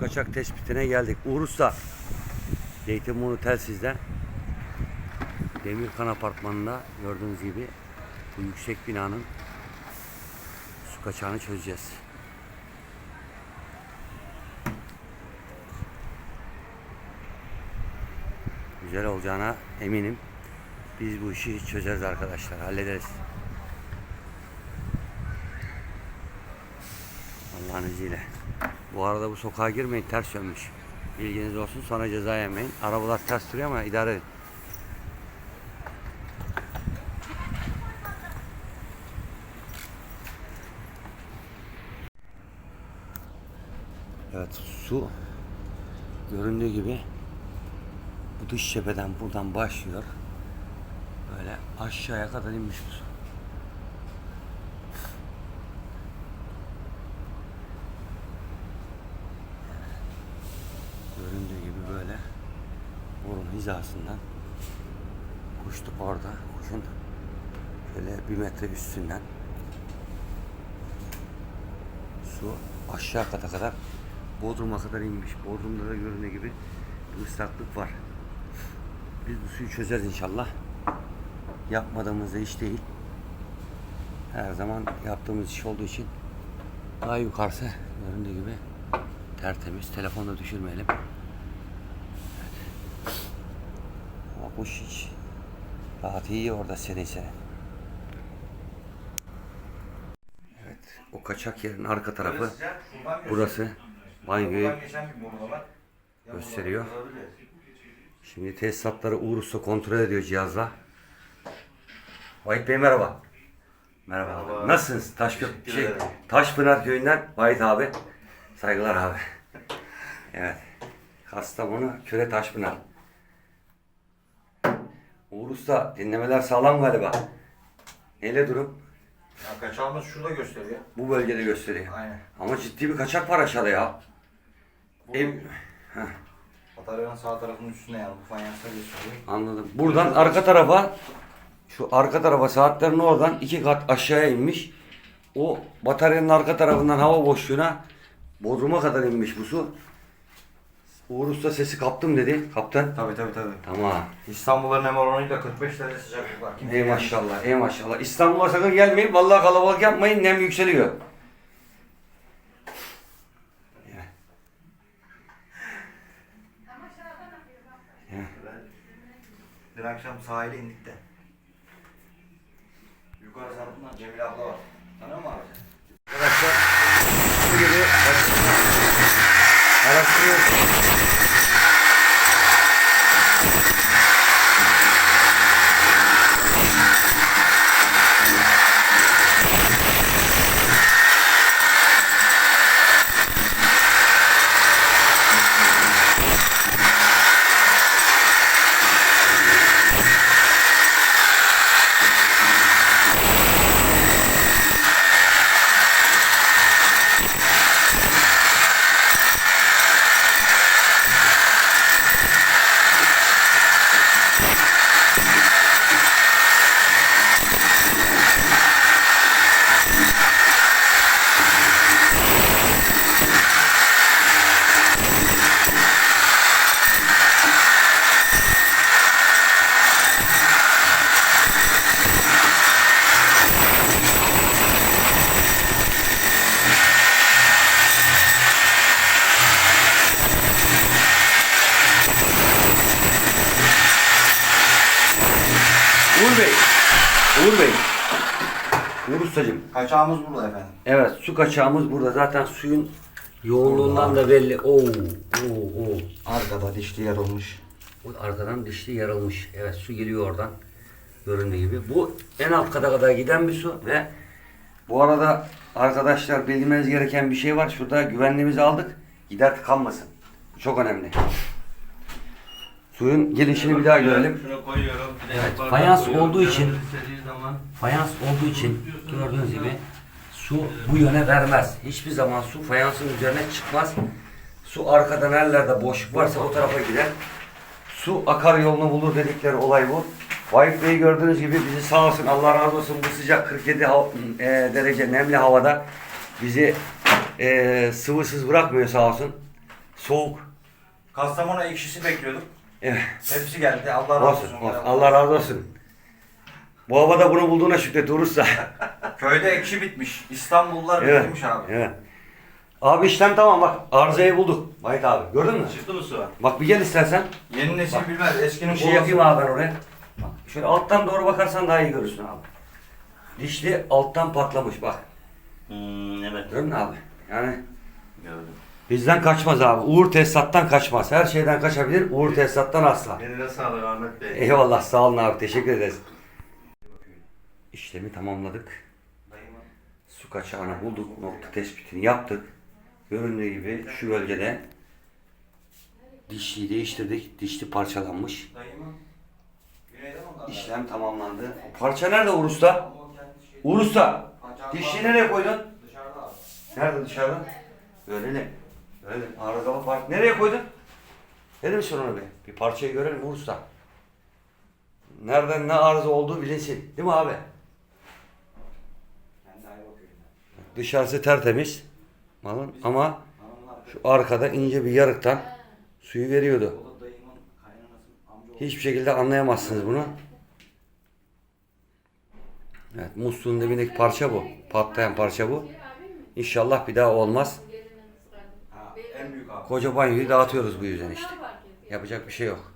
kaçak tespitine geldik. Uğur Usta. Zeytinburnu telsizden. Demirkan Apartmanı'nda gördüğünüz gibi bu yüksek binanın su kaçağını çözeceğiz. Güzel olacağına eminim. Biz bu işi çözeriz arkadaşlar. Hallederiz. Allah'ın izniyle. Bu arada bu sokağa girmeyin ters sönmüş. Bilginiz olsun sonra ceza yemeyin. Arabalar ters duruyor ama idare edin. Evet su göründüğü gibi bu dış cepheden buradan başlıyor. Böyle aşağıya kadar inmiş bu su. Göründüğü gibi böyle burun hizasından kuştuk orada. Kuşun şöyle bir metre üstünden su aşağı kata kadar Bodrum'a kadar inmiş. Bodrum'da da göründüğü gibi bir ıslaklık var. Biz bu suyu çözeriz inşallah. Yapmadığımız iş değil. Her zaman yaptığımız iş olduğu için daha yukarısı göründüğü gibi tertemiz. Telefonu da düşürmeyelim. Evet. Ama kuş hiç rahat iyi orada serin. Evet. O kaçak yerin arka tarafı burası. Banyoyu gösteriyor. Şimdi tesisatları Uğur Usta kontrol ediyor cihazla. Vahit Bey merhaba. Merhaba abi. Nasılsınız? Taşkö şey. Taşpınar köyünden Vahit abi. Saygılar abi. Evet. Kastamonu Küre Taşpınar. Uğur Usta dinlemeler sağlam galiba. Neyle durum? Ya kaçağımız şurada gösteriyor. Bu bölgede gösteriyor. Aynen. Ama ciddi bir kaçak var aşağıda ya. Bu Ev... bataryanın sağ tarafının üstüne yani bu fayansla gösteriyor. Anladım. Buradan arka tarafa şu arka tarafa saatlerin oradan iki kat aşağıya inmiş. O bataryanın arka tarafından hava boşluğuna Bodrum'a kadar inmiş bu su. Uğur Usta sesi kaptım dedi. Kaptan. Tabii tabii tabii. Tamam. İstanbul'un nem oranıyla 45 derece sıcaklık var. Kimse Ey maşallah, ey maşallah. İstanbul'a sakın gelmeyin. Vallahi kalabalık yapmayın. Nem yükseliyor. Dün akşam sahile indik de. Yukarı tarafından Cemile abla var. Deus. Bey. Uğur Bey. Uğur Ustacığım. Kaçağımız burada efendim. Evet su kaçağımız burada. Zaten suyun yoğunluğundan da belli. Oo, oo, oo. Arkada dişli yer olmuş. Bu arkadan dişli yarılmış. Evet su geliyor oradan. Göründüğü gibi. Bu en alt kata kadar giden bir su ve bu arada arkadaşlar bilmeniz gereken bir şey var. Şurada güvenliğimizi aldık. Gider tıkanmasın. Bu çok önemli. Suyun gelişini bir daha görelim. Şuna koyuyorum. Evet, fayans koyuyorum. olduğu için- Fayans olduğu için gördüğünüz gibi su bu yöne vermez. Hiçbir zaman su fayansın üzerine çıkmaz. Su arkada nerelerde boşluk varsa o tarafa gider. Su akar yolunu bulur dedikleri olay bu. Vahit Bey gördüğünüz gibi bizi sağ olsun Allah razı olsun bu sıcak 47 hav- e, derece nemli havada bizi e, sıvısız bırakmıyor sağ olsun. Soğuk. Kastamonu ekşisi bekliyorduk. Evet. Hepsi geldi. Allah razı Olsun, olsun. Allah razı olsun. Bu havada bunu bulduğuna şükret Urus'ta. Köyde ekşi bitmiş. İstanbullular evet. bitirmiş abi. Evet. Abi işlem tamam bak. Arızayı bulduk. Vahit abi. Gördün mü? Çıktı mı su? Bak bir gel istersen. Yeni nesil Bak. bilmez. Eskinin şey yapayım abi ben oraya. Bak şöyle alttan doğru bakarsan daha iyi görürsün abi. Dişli alttan patlamış bak. Hmm, evet. Gördün mü abi? Yani Gördüm. Bizden kaçmaz abi. Uğur tesisattan kaçmaz. Her şeyden kaçabilir. Uğur tesisattan asla. Eline sağlık Ahmet Bey. Eyvallah sağ olun abi. Teşekkür ederiz. İşlemi tamamladık. Su kaçağını bulduk. Nokta tespitini yaptık. Göründüğü gibi şu bölgede dişliyi değiştirdik. Dişli parçalanmış. İşlem tamamlandı. Parça nerede kendi şey- Urus'ta. Pancar Dişliyi nereye koydun? Nerede dışarıda? Görelim. Görelim. Arızalı parça. Nereye koydun? Verir misin onu bir? Bir parçayı görelim Urus'ta. Nereden ne arıza olduğu bilinsin. Değil mi abi? Kendi Ayva köyünden. Dışarısı tertemiz. Malın ama şu arkada ince bir yarıktan suyu veriyordu. O da dayımın kaynanasının amca oğlu. Hiçbir şekilde anlayamazsınız bunu. Evet, musluğun dibindeki parça bu. Patlayan parça bu. İnşallah bir daha olmaz. Ha, en büyük abi. Koca banyoyu dağıtıyoruz bu yüzden işte. Yapacak bir şey yok.